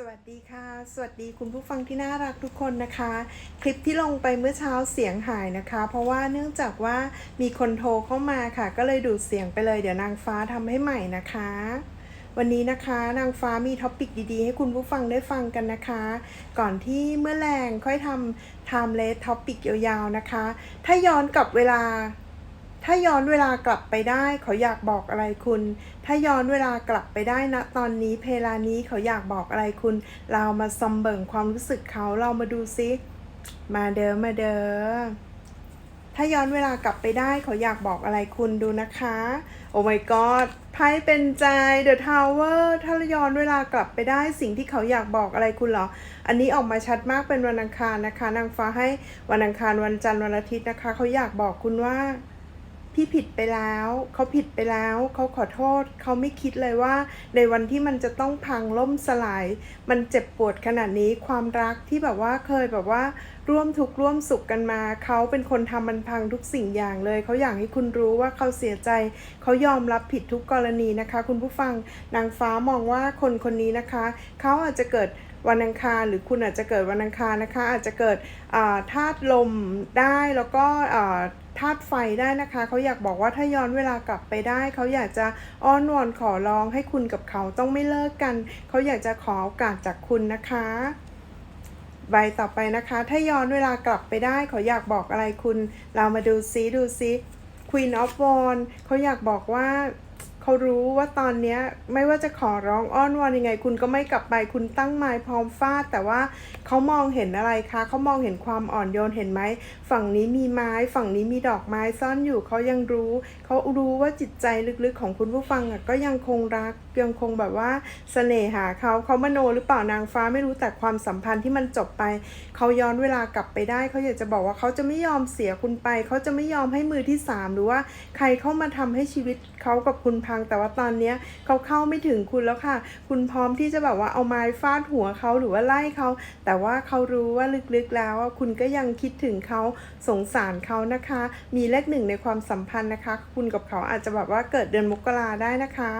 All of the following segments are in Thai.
สวัสดีค่ะ สวัสดีคุณผู้ฟังที่น่ารักทุกคนนะคะ คลิปที่ลงไปเมื่อเช้าเสียงหายนะคะ เพราะว่าเนื่องจากว่ามีคนโทรเข้ามาค่ะ ก็เลยดูดเสียงไปเลยเดี๋ยวนางฟ้าทำให้ใหม่นะคะ วันนี้นะคะนางฟ้ามีท็อปิกดีๆ ให้คุณผู้ฟังได้ฟังกันนะคะ ก่อนที่เมื่อแรงค่อยทำ time l e s ท็อปิกยาวๆนะคะ ถ้าย้อนกลับเวลา ถ้าย้อนเวลากลับไปได้เขาอยากบอกอะไรคุณ ถ้าย้อนเวลากลับไปได้นะตอนนี้เพลานี้เขาอยากบอกอะไรคุณ เรามาซอมเบิ่งความรู้สึกเขาเรามาดูซิ มาเด้อมาเด้อ ถ้าย้อนเวลากลับไปได้เขาอยากบอกอะไรคุณดูนะคะ โอ้ my god ไพ่เป็นใจ The Tower ถ้าย้อนเวลากลับไปได้สิ่งที่เขาอยากบอกอะไรคุณเหรอ อันนี้ออกมาชัดมากเป็นวันอังคารนะคะ นางฟ้าให้วันอังคารวันจันทร์วันอาทิตย์นะคะ เขาอยากบอกคุณว่า พี่ผิดไปแล้ว เขาผิดไปแล้ว เขาขอโทษ เขาไม่คิดเลยว่า ในวันที่มันจะต้องพังล่มสลาย มันเจ็บปวดขนาดนี้ความรักที่แบบว่าเคยแบบว่า ร่วมทุกข์ร่วมสุขกันมา เขาเป็นคนทำมันพังทุกสิ่งอย่างเลย เขาอยากให้คุณรู้ว่าเขาเสียใจ เขายอมรับผิดทุกกรณีนะคะ คุณผู้ฟังนางฟ้ามองว่าคนคนนี้นะคะ เขาอาจจะเกิดวันอังคารหรือคุณอาจจะเกิดวันอังคารนะคะ อาจจะเกิดธาตุลมได้แล้วก็ ธาตุไฟได้นะคะ เขาอยากบอกว่าถ้าย้อนเวลากลับไปได้ เขาอยากจะอ้อนวอนขอร้องให้คุณกับเขาต้องไม่เลิกกัน เขาอยากจะขอโอกาสจากคุณนะคะใบต่อไปนะคะ ถ้าย้อนเวลากลับไปได้เขาอยากบอกอะไรคุณ เรามาดูซิดูซิ Queen of Wands เขาอยากบอกว่า เขารู้ว่าตอนเนี้ยไม่ว่าจะขอร้องอ้อนวอนยังไง คุณก็ไม่กลับไปคุณตั้งไม้พร้อมฟาดแต่ว่าเขามองเห็นอะไรคะเขามองเห็นความอ่อนโยนเห็นไหมฝั่งนี้มีไม้ ฝั่งนี้มีดอกไม้ซ่อนอยู่เขายังรู้เขารู้ว่าจิตใจลึกๆของคุณผู้ฟังอะก็ยังคงรักยังคงแบบว่าเสน่หาเขาเขามโนหรือเปล่านางฟ้าไม่รู้แต่ความสัมพันธ์ที่มันจบไปเขาย้อนเวลากลับไปได้เขาอยากจะบอกว่าเขาจะไม่ยอมเสียคุณไปเขาจะไม่ยอมให้มือที่สามหรือว่าใครเข้ามาทำให้ชีวิตเขากับคุณพัง แต่ว่าตอนเนี้ยเขาเข้าไม่ถึงคุณแล้วค่ะ คุณพร้อมที่จะแบบว่าเอาไม้ฟาดหัวเขาหรือว่าไล่เขาแต่ว่าเขารู้ว่าลึกๆแล้วว่าคุณก็ยังคิดถึงเขาสงสารเขานะคะ มีเลขหนึ่งในความสัมพันธ์นะคะ คุณกับเขาอาจจะแบบว่าเกิดเดือนมกราได้นะคะ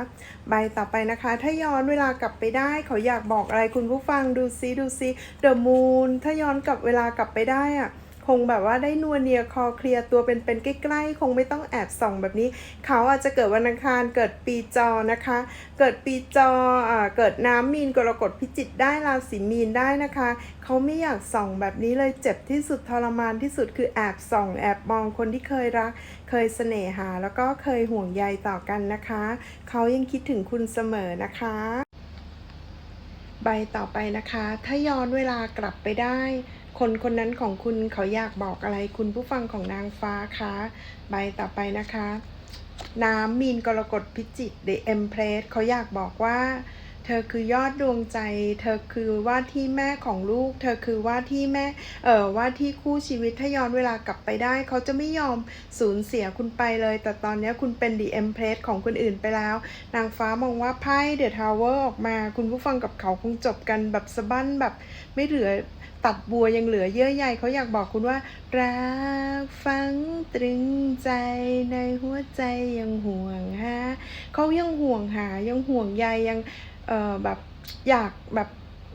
ใบต่อไปนะคะ ถ้าย้อนเวลากลับไปได้ เขาอยากบอกอะไรคุณผู้ฟังดูซิดูซิ The Moon ถ้าย้อนกลับเวลากลับไปได้อะ คงแบบว่าได้นัวเนียคอเคลียร์ตัวเป็นๆใกล้ๆ คงไม่ต้องแอบส่องแบบนี้ เขาอาจจะเกิดวันอังคารเกิดปีจอนะคะ เกิดปีจออ่าเกิดน้ำมีนกรกฎพิจิกได้ราศีมีนได้นะคะ เขาไม่อยากส่องแบบนี้เลยเจ็บที่สุดทรมานที่สุดคือแอบส่องแอบมองคนที่เคยรัก เคยเสน่หา แล้วก็เคยห่วงใยต่อกันนะคะ เขายังคิดถึงคุณเสมอนะคะใบต่อไปนะคะ ถ้าย้อนเวลากลับไปได้ คนคนนั้นของคุณเขาอยากบอกอะไรคุณผู้ฟังของนางฟ้าคะ ใบต่อไปนะคะ น้ำมีนกรกฎพิจิตร The Empress เขาอยากบอกว่า เธอคือยอดดวงใจ เธอคือว่าที่แม่ของลูก เธอคือว่าที่แม่ เอ่อว่าที่คู่ชีวิตถ้าย้อนเวลากลับไปได้ เขาจะไม่ยอมสูญเสียคุณไปเลย แต่ตอนนี้คุณเป็น The Empress ของคนอื่นไปแล้ว นางฟ้ามองว่าไพ่ The Tower ออกมา คุณผู้ฟังกับเขาคงจบกันแบบสะบั้นแบบไม่เหลือ ตัดบัวยังเหลือเยื่อใยเขาอยากบอกคุณว่า รักฝังตรึงใจในหัวใจยังห่วงหาเขายังห่วงหายังห่วงใยยังเอ่อแบบอยากแบบ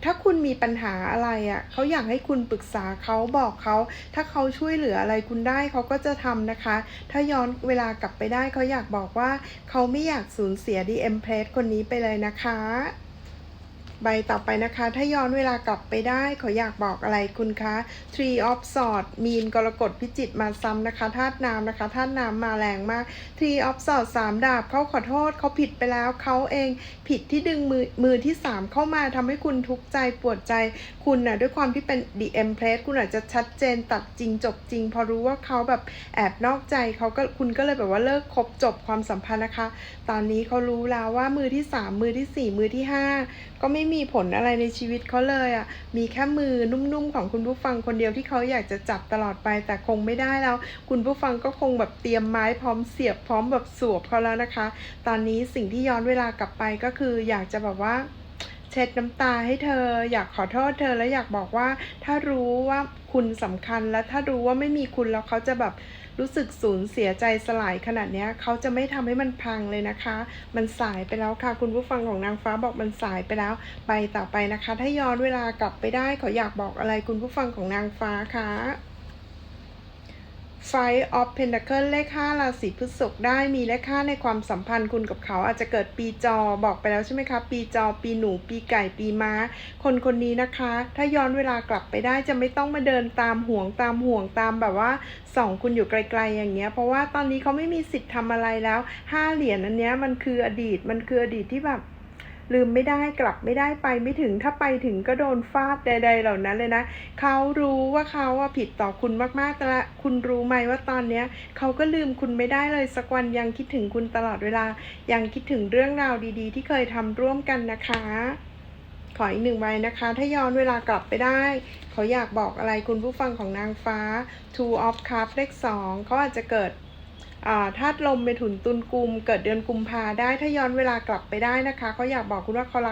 ถ้าคุณมีปัญหาอะไรอะ่ะเขาอยากให้คุณปรึกษาเขาบอกเขา ถ้าเขาช่วยเหลืออะไรคุณได้เขาก็จะทำนะคะ ถ้าย้อนเวลากลับไปได้เขาอยากบอกว่า เขาไม่อยากสูญเสียดีเอ็มเพลสคนนี้ไปเลยนะคะ ใบต่อไปนะคะ ถ้าย้อนเวลากลับไปได้เขาอยากบอกอะไรคุณคะ Tree of Swords มีนกรกฎพิจิตมาซ้ำนะคะธาตุน้ำนะคะธาตุน้ำมาแรงมาก Tree of Swords สามดาบเขาขอโทษเขาผิดไปแล้วเขาเองผิดที่ดึงมือมือที่สามเข้ามาทำให้คุณทุกข์ใจปวดใจคุณน่ะด้วยความที่เป็น The Empress คุณอาจจะชัดเจนตัดจริงจบจริง พอรู้ว่าเขาแบบแอบนอกใจเขาก็คุณก็เลยแบบว่าเลิกคบจบความสัมพันธ์นะคะ ตอนนี้เขารู้แล้วว่ามือที่สามมือที่สี่มือที่ห้าก็ไม่มีผลอะไรในชีวิตเขาเลยอะ มีแค่มือนุ่มๆของคุณผู้ฟังคนเดียวที่เขาอยากจะจับตลอดไป แต่คงไม่ได้แล้ว คุณผู้ฟังก็คงแบบเตรียมไม้พร้อมเสียบพร้อมแบบสวบเขาแล้วนะคะ ตอนนี้สิ่งที่ย้อนเวลากลับไปก็คืออยากจะแบบว่า เช็ดน้ำตาให้เธอ อยากขอโทษเธอและอยากบอกว่า ถ้ารู้ว่าคุณสำคัญและถ้ารู้ว่าไม่มีคุณแล้วเขาจะแบบรู้สึกสูญเสียใจสลายขนาดนี้เขาจะไม่ทำให้มันพังเลยนะคะ มันสายไปแล้วค่ะ คุณผู้ฟังของนางฟ้าบอกมันสายไปแล้ว ไปต่อไปนะคะ ถ้าย้อนเวลากลับไปได้เขาอยากบอกอะไรคุณผู้ฟังของนางฟ้าคะ Five of Pentacle เลข5ราศีพฤษภได้มีเลข5ในความสัมพันธ์คุณกับเขา อาจจะเกิดปีจอบอกไปแล้วใช่ไหมคะปีจอ ปีหนู ปีไก่ ปีม้า คนคนนี้นะคะ ถ้าย้อนเวลากลับไปได้จะไม่ต้องมาเดินตามห่วงตามห่วงตามแบบว่าส่องคุณอยู่ไกล ๆ อย่างเงี้ย เพราะว่าตอนนี้เขาไม่มีสิทธิ์ทำอะไรแล้วห้าเหรียญอันเนี้ยมันคืออดีตมันคืออดีตที่แบบ ลืมไม่ได้กลับไม่ได้ไปไม่ถึงถ้าไปถึงก็โดนฟาดใด ๆ เหล่านั้นเลยนะเขารู้ว่าเขาอะผิดต่อคุณมากๆแต่ละคุณรู้ไหมว่าตอนเนี้ยเขาก็ลืมคุณไม่ได้เลยสักวันยังคิดถึงคุณตลอดเวลา ยังคิดถึงเรื่องราวดี ๆ ที่เคยทำร่วมกันนะคะ ขออีกหนึ่งใบนะคะ ถ้าย้อนเวลากลับไปได้เขาอยากบอกอะไรคุณผู้ฟังของนางฟ้า Two of Cups เลขสองเขาอาจจะเกิด ธาตุลมเมถุนตุลกุม เกิดเดือนกุมภาได้ ถ้าย้อนเวลากลับไปได้นะคะเขาอยากบอกคุณว่าเขารัก